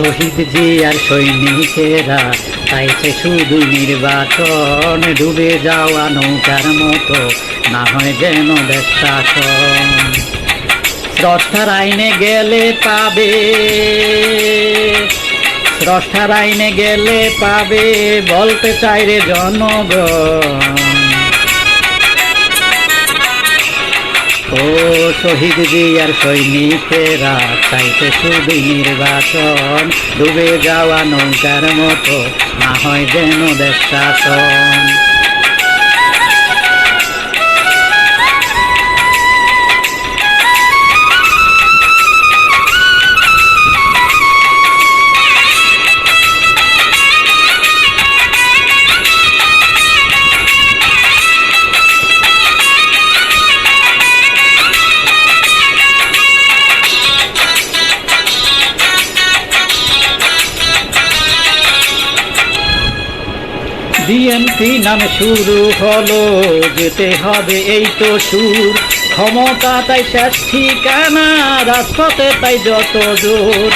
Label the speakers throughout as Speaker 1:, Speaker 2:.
Speaker 1: শহীদ জি আর সৈনিকেরা চাইছে শুধু নির্বাচন, ডুবে যাওয়া নৌকার মতো, না হয় যেন দেশ শাসন স্রষ্টার আইনে গেলে পাবে, স্রষ্টার আইনে গেলে পাবে, বলতে চাই রে জনগণ। ও শহীদ জিয়ার সৈনিকেরা চাইতে শুধু নির্বাচন। ডুবে যাওয়া নৌকার মতো, না হয় যেন দেশ শাসন বিএনপি নামে শুরু হলো, যেতে হবে এই তো সুর। ক্ষমতা তাই শেষ ঠিকানা, রাজপথে তাই যত জোর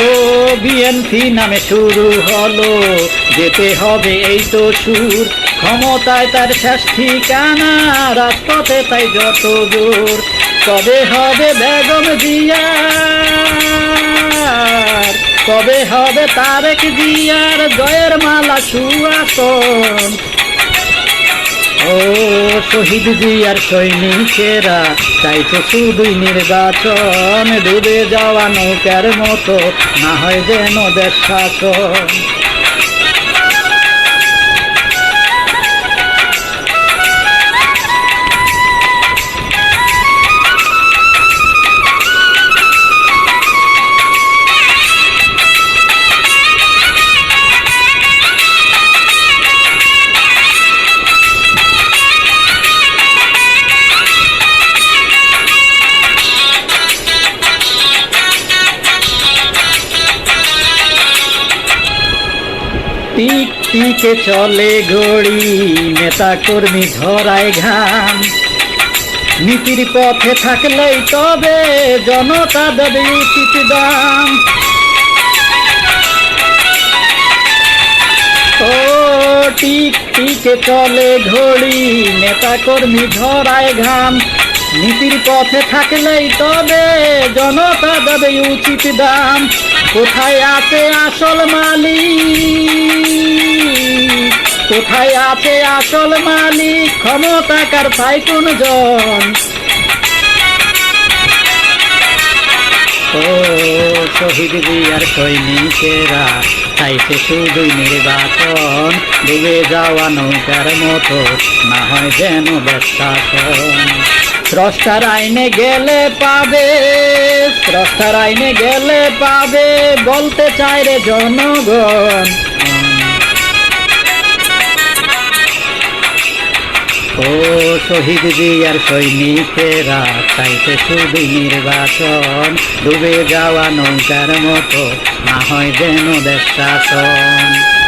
Speaker 1: ও বিএনপি নামে শুরু হলো, যেতে হবে এই তো সুর। ক্ষমতায় তার শেষ ঠিকানা, রাজপথে তাই যত জোর কবে হবে বেগম জিয়ার কবে হবে তারেক জিয়ার জয়ের মালা সুয়াসন? ও শহীদ জিয়ার সৈনিকেরা চাইছে শুধুই নির্বাচন ডুবে যাওয়া নৌকার মতো, না হয় যেন দেশ শাসন। টিকে চলে ঘড়ি, নেতা কর্মী ঝরায় ঘাম। নীতির পথে থাকলেই তবে জনতা দেবে উচিত দাম। ও টিক টিকে চলে ঘড়ি, নেতা কর্মী ঝরায় ঘাম। নীতির পথে থাকলেই তবে জনতা দেবে উচিত দাম। কোথায় আছে আসল মালিক? কোথায় আছে আসল মালিক ক্ষমতাকার পাই কোন জন ও শহীদ আর সৈনিকেরা চাইছে শুধুই নির্বাচন, ডুবে যাওয়া নৌকার মতো, না হয় যেন ব্যস্তাসন স্রষ্টার আইনে গেলে পাবে, স্রষ্টার আইনে গেলে পাবে, বলতে চাই রে জনগণ। ও শহীদ আর সৈনিকেরা চাইতে শুধু নির্বাচন, ডুবে যাওয়া নৌকার মতো, না হয় যেন দেশ শাসন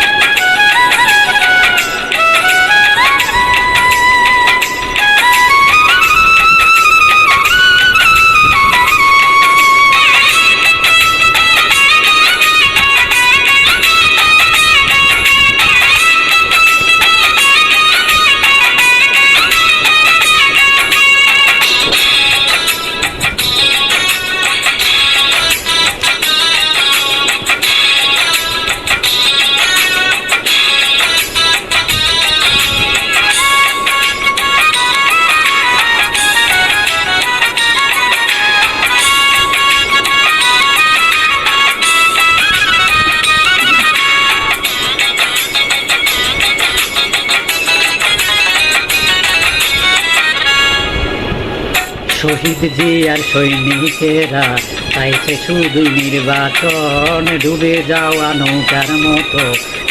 Speaker 1: শহীদ জি আর সৈনিকেরা চাইছে শুধু নির্বাচন, ডুবে যাওয়া নৌকার মতো,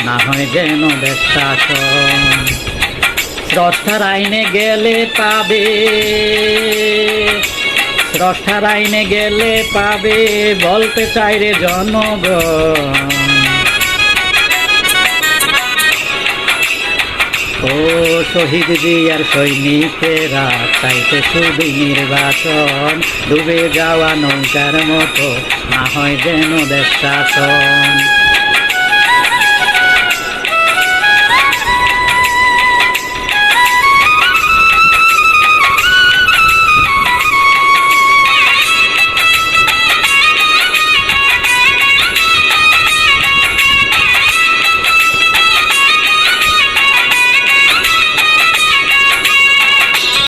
Speaker 1: না হয় যেন দেশ শাসন স্রষ্টার আইনে গেলে পাবে, স্রষ্টার আইনে গেলে পাবে, বলতে চাই রে জনগণ। ও শহীদ জিয়ার সৈনিকেরা চাইতে শুধু নির্বাচন। ডুবে যাওয়া নৌকার মতো, না হয় যেন দেশ শাসন